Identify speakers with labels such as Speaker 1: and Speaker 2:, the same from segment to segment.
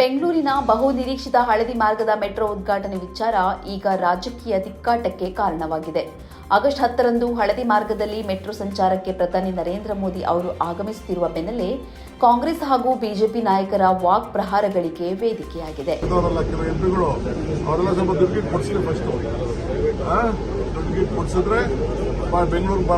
Speaker 1: ಬೆಂಗಳೂರಿನ ಬಹು ನಿರೀಕ್ಷಿತ ಹಳದಿ ಮಾರ್ಗದ ಮೆಟ್ರೋ ಉದ್ಘಾಟನೆ ವಿಚಾರ ಈಗ ರಾಜಕೀಯ ತಿಕ್ಕಾಟಕ್ಕೆ ಕಾರಣವಾಗಿದೆ. ಆಗಸ್ಟ್ ಹತ್ತರಂದು ಹಳದಿ ಮಾರ್ಗದಲ್ಲಿ ಮೆಟ್ರೋ ಸಂಚಾರಕ್ಕೆ ಪ್ರಧಾನಿ ನರೇಂದ್ರ ಮೋದಿ ಅವರು ಆಗಮಿಸುತ್ತಿರುವ ಬೆನ್ನಲ್ಲೇ ಕಾಂಗ್ರೆಸ್ ಹಾಗೂ ಬಿಜೆಪಿ ನಾಯಕರ ವಾಕ್ ಪ್ರಹಾರಗಳಿಗೆ ವೇದಿಕೆಯಾಗಿದೆ.
Speaker 2: ಬೆಂಗಳೂರು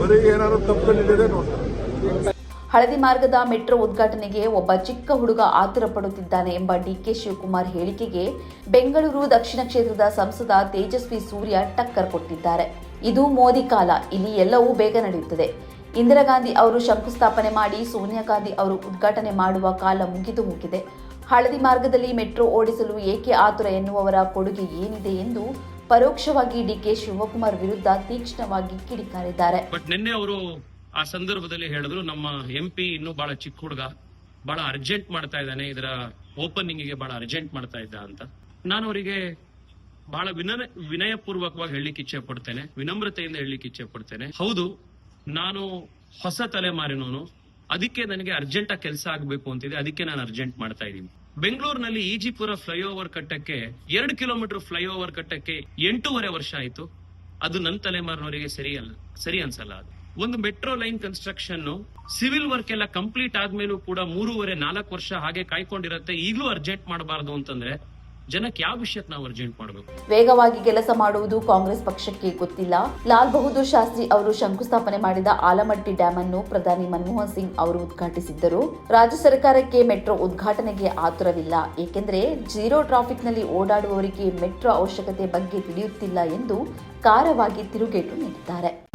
Speaker 2: ಬರೀ ಏನಾದ್ರು ತಪ್ಪುಗಳಿದೆ ನೋಡ್ತಾರೆ.
Speaker 1: ಹಳದಿ ಮಾರ್ಗದ ಮೆಟ್ರೋ ಉದ್ಘಾಟನೆಗೆ ಒಬ್ಬ ಚಿಕ್ಕ ಹುಡುಗ ಆತುರ ಪಡುತ್ತಿದ್ದಾನೆ ಎಂಬ ಡಿಕೆ ಶಿವಕುಮಾರ್ ಹೇಳಿಕೆಗೆ ಬೆಂಗಳೂರು ದಕ್ಷಿಣ ಕ್ಷೇತ್ರದ ಸಂಸದ ತೇಜಸ್ವಿ ಸೂರ್ಯ ಟಕ್ಕರ್ ಕೊಟ್ಟಿದ್ದಾರೆ. ಇದು ಮೋದಿ ಕಾಲ, ಇಲ್ಲಿ ಎಲ್ಲವೂ ಬೇಗ ನಡೆಯುತ್ತದೆ. ಇಂದಿರಾ ಗಾಂಧಿ ಅವರು ಶಂಕುಸ್ಥಾಪನೆ ಮಾಡಿ ಸೋನಿಯಾ ಗಾಂಧಿ ಅವರು ಉದ್ಘಾಟನೆ ಮಾಡುವ ಕಾಲ ಮುಗಿದು ಹೋಗಿದೆ ಹಳದಿ ಮಾರ್ಗದಲ್ಲಿ ಮೆಟ್ರೋ ಓಡಿಸಲು ಏಕೆ ಆತುರ ಎನ್ನುವವರ ಕೊಡುಗೆ ಏನಿದೆ ಎಂದು ಪರೋಕ್ಷವಾಗಿ ಡಿಕೆ ಶಿವಕುಮಾರ್ ವಿರುದ್ಧ ತೀಕ್ಷ್ಣವಾಗಿ ಕಿಡಿಕಾರಿದ್ದಾರೆ.
Speaker 3: ಬಟ್ ನಿನ್ನೆ ಅವರು ಆ ಸಂದರ್ಭದಲ್ಲಿ ಹೇಳಿದ್ರು, ನಮ್ಮ ಎಂ ಪಿ ಇನ್ನೂ ಬಹಳ ಚಿಕ್ಕ ಹುಡುಗ, ಬಹಳ ಅರ್ಜೆಂಟ್ ಮಾಡ್ತಾ ಇದ್ದಾನೆ, ಇದರ ಓಪನಿಂಗ್ಗೆ ಬಹಳ ಅರ್ಜೆಂಟ್ ಮಾಡ್ತಾ ಇದ್ದ ಅಂತ. ನಾನು ಅವರಿಗೆ ಬಹಳ ವಿನಯ ವಿನಯಪೂರ್ವಕವಾಗಿ ಹೇಳಲಿಕ್ಕೆ ಇಚ್ಛೆ ಪಡ್ತೇನೆ, ವಿನಮ್ರತೆಯಿಂದ ಹೇಳಲಿಕ್ಕೆ ಇಚ್ಛೆ ಪಡ್ತೇನೆ. ಹೌದು, ನಾನು ಹೊಸ ತಲೆಮಾರಿನವನು ಅದಕ್ಕೆ ನನಗೆ ಅರ್ಜೆಂಟ್ ಆಗಿ ಕೆಲಸ ಆಗಬೇಕು ಅಂತಿದೆ, ಅದಕ್ಕೆ ನಾನು ಅರ್ಜೆಂಟ್ ಮಾಡ್ತಾ ಇದ್ದೀನಿ. ಬೆಂಗಳೂರಿನಲ್ಲಿ ಈಜಿಪುರ ಫ್ಲೈಓವರ್ ಕಟ್ಟಕ್ಕೆ, ಎರಡು ಕಿಲೋಮೀಟರ್ ಫ್ಲೈಓವರ್ ಕಟ್ಟಕ್ಕೆ ಎಂಟೂವರೆ ವರ್ಷ ಆಯ್ತು. ಅದು ನನ್ನ ತಲೆಮಾರಿನವರಿಗೆ ಸರಿ ಅಲ್ಲ, ಸರಿ ಅನ್ಸಲ್ಲ ಅದು. ಒಂದು metro line construction civil work ಎಲ್ಲ ಕಂಪ್ಲೀಟ್ ಆದ್ಮೇಲೂ ಕೂಡ ಮೂರುವರೆ, ನಾಲ್ಕು ವರ್ಷ ಹಾಗೆ ಕಾಯ್ಕೊಂಡಿರುತ್ತೆ. ಈಗಲೂ ಅರ್ಜೆಂಟ್ ಮಾಡಬಾರದು ಅಂತಂದ್ರೆ ಜನಕ್ಕೆ ಯಾವ ವಿಷಯಕ್ಕೆ ನಾವು ಅರ್ಜೆಂಟ್ ಮಾಡಬೇಕು?
Speaker 1: ವೇಗವಾಗಿ ಕೆಲಸ ಮಾಡುವುದು ಕಾಂಗ್ರೆಸ್ ಪಕ್ಷಕ್ಕೆ ಗೊತ್ತಿಲ್ಲ. ಲಾಲ್ ಬಹದ್ದೂರ್ ಶಾಸ್ತ್ರಿ ಅವರು ಶಂಕುಸ್ಥಾಪನೆ ಮಾಡಿದ ಆಲಮಟ್ಟಿ ಡ್ಯಾಮ್ ಅನ್ನು ಪ್ರಧಾನಿ ಮನಮೋಹನ್ ಸಿಂಗ್ ಅವರು ಉದ್ಘಾಟಿಸಿದ್ದರು. ರಾಜ್ಯ ಸರ್ಕಾರಕ್ಕೆ ಮೆಟ್ರೋ ಉದ್ಘಾಟನೆಗೆ ಆತುರವಿಲ್ಲ. ಏಕೆಂದರೆ ಜೀರೋ ಟ್ರಾಫಿಕ್ನಲ್ಲಿ ಓಡಾಡುವವರಿಗೆ ಮೆಟ್ರೋ ಅವಶ್ಯಕತೆ ಬಗ್ಗೆ ತಿಳಿಯುತ್ತಿಲ್ಲ ಎಂದು ಕಾರವಾಗಿ ತಿರುಗೇಟು ನೀಡಿದ್ದಾರೆ.